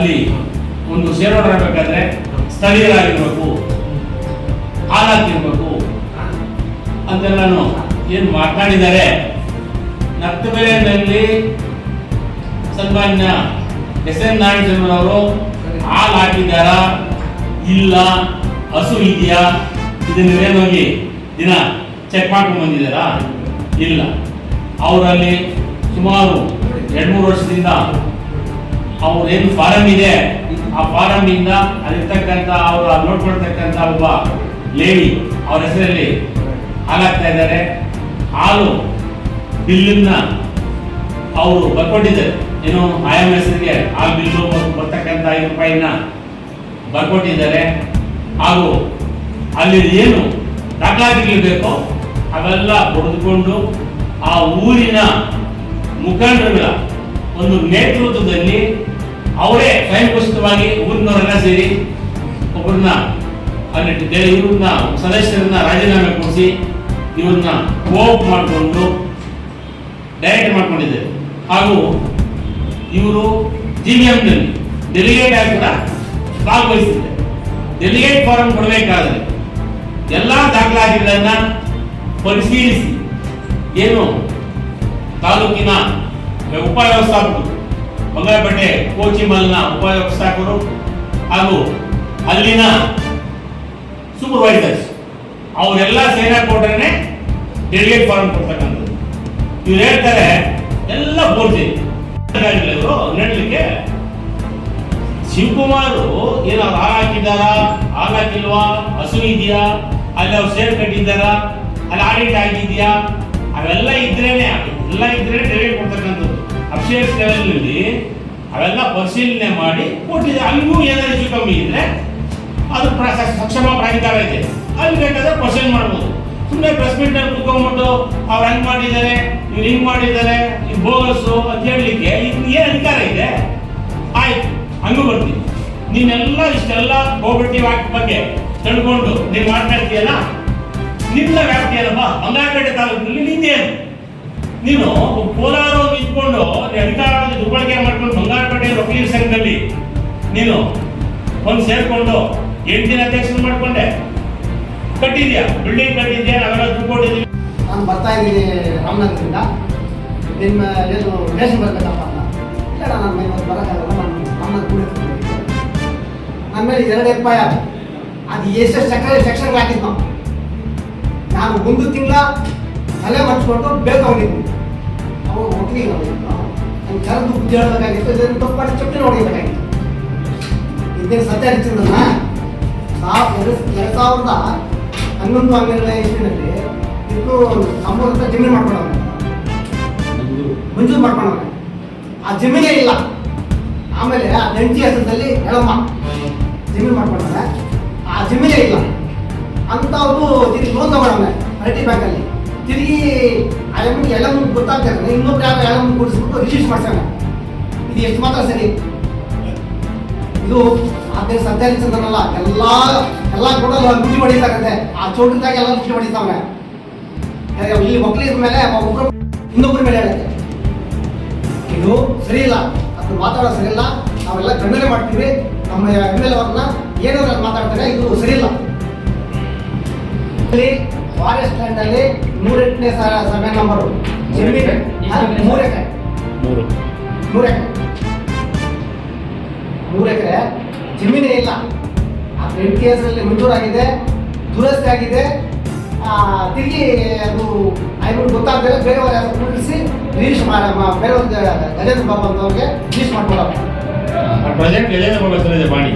ಅಲ್ಲಿ ಒಂದು ಆಗಬೇಕಾದ್ರೆ ಸ್ಥಳೀಯರಾಗಿರ್ಬೇಕು ಹಾಲಾಗಿರ್ಬೇಕು ಅಂತೆಲ್ಲಾನು ಏನು ಮಾತನಾಡಿದ್ದಾರೆ ನಕ್ತಬೆಲೆಯಲ್ಲಿ ಸನ್ಮಾನ್ಯ ಎಸ್ ಎನ್ ನಾರಾಯಣಸ್ವಾಮಿಯವರು ಹಾಲು ಹಾಕಿದ್ದಾರಾ ಇಲ್ಲ, ಹಸು ಇದೆಯಾ? ಇದನ್ನ ಹೋಗಿ ದಿನ ಚೆಕ್ ಮಾಡ್ಕೊಂಡು ಬಂದಿದ್ದಾರಾ? ಇಲ್ಲ. ಅವರಲ್ಲಿ ಸುಮಾರು ಎರಡು ಮೂರು ವರ್ಷದಿಂದ ಅವ್ರೇನು ಫಾರಂ ಇದೆ? ಆ ಫಾರಂ ಇಂದ ಅಲ್ಲಿರ್ತಕ್ಕಂಥ ಅವರು ನೋಡ್ಕೊಳ್ತಕ್ಕಂಥ ಒಬ್ಬ ಲೇಡಿ, ಅವ್ರ ಹೆಸರಲ್ಲಿ ಹಾಲಾಗ್ತಾ ಇದ್ದಾರೆ. ಹಾಲು ಬಿಲ್ಲನ್ನ ಅವರು ಬರ್ಕೊಟ್ಟಿದ್ದಾರೆ. ಏನು ಆಯಾ ಹೆಸರಿಗೆ ಆ ಬಿಲ್ಲು ಬರ್ತಕ್ಕಂತ ಐದು ರೂಪಾಯಿನ ಬರ್ಕೊಟ್ಟಿದ್ದಾರೆ. ಹಾಗೂ ಅಲ್ಲಿ ಏನು ದಾಖಲಾತಿಗಳು ಬೇಕೋ ಅವೆಲ್ಲ ಬರೆದುಕೊಂಡು ಆ ಊರಿನ ಮುಖಂಡರುಗಳ ಒಂದು ನೇತೃತ್ವದಲ್ಲಿ ಅವರೇ ಸ್ವಯಂಘೋಷಿತವಾಗಿ ಊರಿನವರೆಲ್ಲ ಸೇರಿ ಒಬ್ಬರನ್ನ ಅಲ್ಲಿ ಇವ್ರನ್ನ ಸದಸ್ಯರನ್ನ ರಾಜೀನಾಮೆ ಕೊಡಿಸಿ ಇವ್ರನ್ನ ಕೋಪ್ ಮಾಡಿಕೊಂಡು ಡೈರೆಕ್ಟ್ ಮಾಡ್ಕೊಂಡಿದ್ದಾರೆ. ಹಾಗೂ ಇವರು ಜಿ ವಿ ಎಂನಲ್ಲಿ ಡೆಲಿಗೇಟ್ ಆಗಿ ಕೂಡ ಭಾಗವಹಿಸಿದ್ದಾರೆ. ಡೆಲಿಗೇಟ್ ಫಾರಂ ಕೊಡಬೇಕಾದ್ರೆ ಎಲ್ಲ ದಾಖಲಾತಿಗಳನ್ನ ಪರಿಶೀಲಿಸಿ ಏನು ತಾಲೂಕಿನ ಉಪವ್ಯವಸ್ಥಾಪಕರು ಬಂಗಾರಪೇಟೆ ಕೋಚಿಮಲ್ನ ಉಪವ್ಯವಸ್ಥಾಪಕರು ಹಾಗೂ ಅಲ್ಲಿನ ಸೂಪರ್ವೈಸರ್ಸ್ ಅವರೆಲ್ಲ ಸೇನಾ ಕೊಟ್ರೆ ಡೆಲಿಗೇಟ್ ಫಾರಂ ಕೊಡ್ತಕ್ಕಂಥದ್ದು. ಇವ್ರು ಹೇಳ್ತಾರೆ, ಎಲ್ಲ ಪೂರ್ತಿ. ಇವರು ನೆಡ್ಲಿಕ್ಕೆ ಶಿವಕುಮಾರ್ ಏನು ಹಾಲು ಹಾಕಿದ್ದಾರಾ, ಹಾಲು ಹಾಕಿಲ್ವಾ, ಹಸು ಇದೆಯಾ, ಅಲ್ಲಿ ಅವ್ರು ಸೇರ್ ಕಟ್ಟಿದ್ದಾರಾ, ಅಲ್ಲಿ ಆಡಿಟ್ ಆಗಿದೆಯಾ, ಅವೆಲ್ಲ ಇದ್ರೇನೆ ಎಲ್ಲ ಇದ್ರೆ ಡೆಲಿಗೇಟ್ ಕೊಡ್ತಕ್ಕಂಥದ್ದು. ಅಫಿಷಿಯಲ್ಸ್ ಲೆವೆಲ್ನಲ್ಲಿ ಅವೆಲ್ಲ ಪರಿಶೀಲನೆ ಮಾಡಿ ಕೊಟ್ಟಿದೆ. ಅಲ್ಲಿಗೂ ಏನಾದ್ರು ಹೆಚ್ಚು ಕಮ್ಮಿ ಇದ್ರೆ ಅದು ಸಕ್ಷಮ ಪ್ರಾಧಿಕಾರ ಇದೆ. ಅಲ್ಲಿ ಬೇಕಾದ್ರೆ ಪರಿಶೀಲನೆ ಮಾಡ್ಬೋದು. ಸುಮ್ಮನೆ ಪ್ರೆಸ್ ಮೀಟ್ ಅಲ್ಲಿ ಕುತ್ಕೊಂಡ್ಬಿಟ್ಟು ಅವ್ರು ಹಂಗ್ ಮಾಡಿದ್ದಾರೆ, ಇವ್ರು ಹಿಂಗ್ ಮಾಡಿದ್ದಾರೆ, ಈ ಬೋಗಸ್ಸು ಅಂತ ಹೇಳಲಿಕ್ಕೆ ಏನು ಅಧಿಕಾರ ಇದೆ? ಆಯ್ತು, ಹಂಗೂ ಬರ್ತೀನಿ. ನೀನೆಲ್ಲ ಇಷ್ಟೆಲ್ಲ ಕೋಪರೇಟಿವ್ ಆಕ್ಟ್ ಬಗ್ಗೆ ತಿಳ್ಕೊಂಡು ನೀನು ಮಾತನಾಡ್ತೀಯಲ್ಲ ನಿನ್ನ ವ್ಯಾಪ್ತಿ ಏನಪ್ಪ ಬಂಗಾರಪೇಟೆ ತಾಲೂಕಿನಲ್ಲಿ ನಿಂದೇನು? ನೀನು ಕೋಲಾರ ಇಟ್ಕೊಂಡು ನೀನು ಒಂದು ಸೇರ್ಕೊಂಡು ಎಂಟು ದಿನ ಅಧ್ಯಕ್ಷರು ಮಾಡ್ಕೊಂಡೆ. ಕಟ್ಟಿದ್ಯಾ? ಬಿಲ್ಡಿಂಗ್ ಕಟ್ಟಿದ್ಯಾ? ನಾವೆಲ್ಲ ದುಡ್ಡು ಕೊಟ್ಟಿದ್ವಿ ನಾನು ಬರ್ತಾ ಇದ್ದೀನಿ ರಾಮನಗರದಿಂದ. ನಿಮ್ಮ ಏನು ರೇಷನ್ ಬರ್ಬೇಕಪ್ಪ ಅಂತ. ಇಲ್ಲ ನಾನು ಮೇಲೆ ಬರೋಕ್ಕಾಗಲ್ಲ ನಾನು ರಾಮನಗರ ಕೂಡ ನನ್ನ ಮೇಲೆ ಎರಡು ಎಫ್ ಐ ಅದು ಎಷ್ಟು ಸೆಕ್ಷನ್ ಸೆಕ್ಷನ್ಗೆ ಹಾಕಿದ್ದು ನಾವು ನಾನು ಒಂದು ತಿಂಗಳ ತಲೆ ಮಚ್ಕೊಂಡು ಬೇಗ ತಗೊಂಡಿದ್ವಿ ಅವಾಗ ಒಟ್ಟಿಗೆ ನಾನು ಕರೆದು ಬುದ್ಧಿ ಹೇಳಬೇಕಾಗಿತ್ತು ಇದನ್ನು ತಪ್ಪಾಡಿ ಚಪ್ಪಲಿ ಹೊಡಿಬೇಕಾಗಿತ್ತು ಇದೇನು ಸತ್ಯ ಹರಿಚಂದ್ರನ ಎರಡು ಎರಡು ಸಾವಿರದ ಹನ್ನೊಂದು ಹನ್ನೆರಡನೇ ಇಸ್ವಿನಲ್ಲಿ ಇದು ಸಂಬಂಧ ಜಮೀನು ಮಾಡ್ಕೊಂಡವ್ರೆ. ಮಂಜೂರು ಮಾಡ್ಕೊಂಡವ್ರೆ. ಆ ಜಮೀನೇ ಇಲ್ಲ. ಆಮೇಲೆ ಆ ದಂಟಿ ಹೆಸರಲ್ಲಿ ಹೇಳಮ್ಮ ಜಮೀನು ಮಾಡ್ಕೊಂಡವ್ರೆ. ಆ ಜಮೀನೇ ಇಲ್ಲ. ಅಂತವ್ರು ತಿರುಗಿ ಲೋನ್ ತಗೊಂಡವ್ರೆ ಐ ಬ್ಯಾಂಕಲ್ಲಿ. ತಿರುಗಿ ಎಮ್ಮಿಗೆ ಎಲ್ಲ ಮುಂದೆ ಗೊತ್ತಾಗ್ತಾ ಇದ್ದಾನೆ ಇನ್ನೊಬ್ರು ಯಾವ ಎಲ್ಲ ಮುಂದೆ ಕೂಡಿಸ್ಬಿಟ್ಟು ರಿಜಿಸ್ಟರ್ ಮಾಡ್ಸೋಣ ಇದು ಎಷ್ಟು ಮಾತ್ರ ಸರಿ? ಇದು ಅದೇ ಸತ್ಯಹರಿಚಂದ್ರನಲ್ಲ ಎಲ್ಲ ಎಲ್ಲ ಕೂಡ ರುಚಿ ಹೊಡಿತಾಗತ್ತೆ ಆ ಚೋಟಿದಾಗ ಎಲ್ಲ ರುಚಿ ಹೊಡಿತಾವೆ ಇಲ್ಲಿ ಮಕ್ಳಿದ ಮೇಲೆ ಒಬ್ಬರು ಇನ್ನೊಬ್ಬರ ಮೇಲೆ ಹೇಳುತ್ತೆ. ಇದು ಸರಿ ಇಲ್ಲ ಅದು ಮಾತಾಡೋದು ಸರಿ ಇಲ್ಲ ನಾವೆಲ್ಲ ಖಂಡನೆ ಮಾಡ್ತೀವಿ. ನಮ್ಮ ಎಂ ಎಲ್ ಅವ್ರನ್ನ ಏನಾದ್ರು ಮಾತಾಡ್ತಾರೆ ಇದು ಸರಿ ಇಲ್ಲ ಫಾರೆಸ್ಟ್ ಲ್ಯಾಂಡ್ ಅಲ್ಲಿ ನೂರೆಂಟನೇ ಸಮಯ ನಂಬರು ಜಮೀನು ಮೂರು ಎಕರೆ ಮೂರು. ಮೂರು ಎಕರೆ ಮೂರು ಎಕರೆ ಜಮೀನೇ ಇಲ್ಲ. ಆ ಫ್ರಂಟ್ ಕೇಸಲ್ಲಿ ಮಂಜೂರಾಗಿದೆ ದುರಸ್ತಿ ಆಗಿದೆ. ತಿರುಗಿ ಅದು ಐನೂರು ಗೊತ್ತಾಗ್ತಾರೆ ಬೇರೆಯವ್ರು ಯಾರು ಕೂಡಿಸಿ ರಿಲೀಸ್ ಮಾಡಮ್ಮ ಬೇರೆಯವ್ರಿಗೆ ಬೇರೆಯವ್ರ ಗಜೇಂದ್ರ ಬಾಬು ಅಂತವ್ರಿಗೆ ರಿಲೀಸ್ ಮಾಡ್ಕೊಡಪ್ಪ ಪ್ರಾಜೆಕ್ಟ್ ಗಜೇಂದ್ರ ಬಾಬು ಹೆಸರಿದೆ ಮಾಡಿ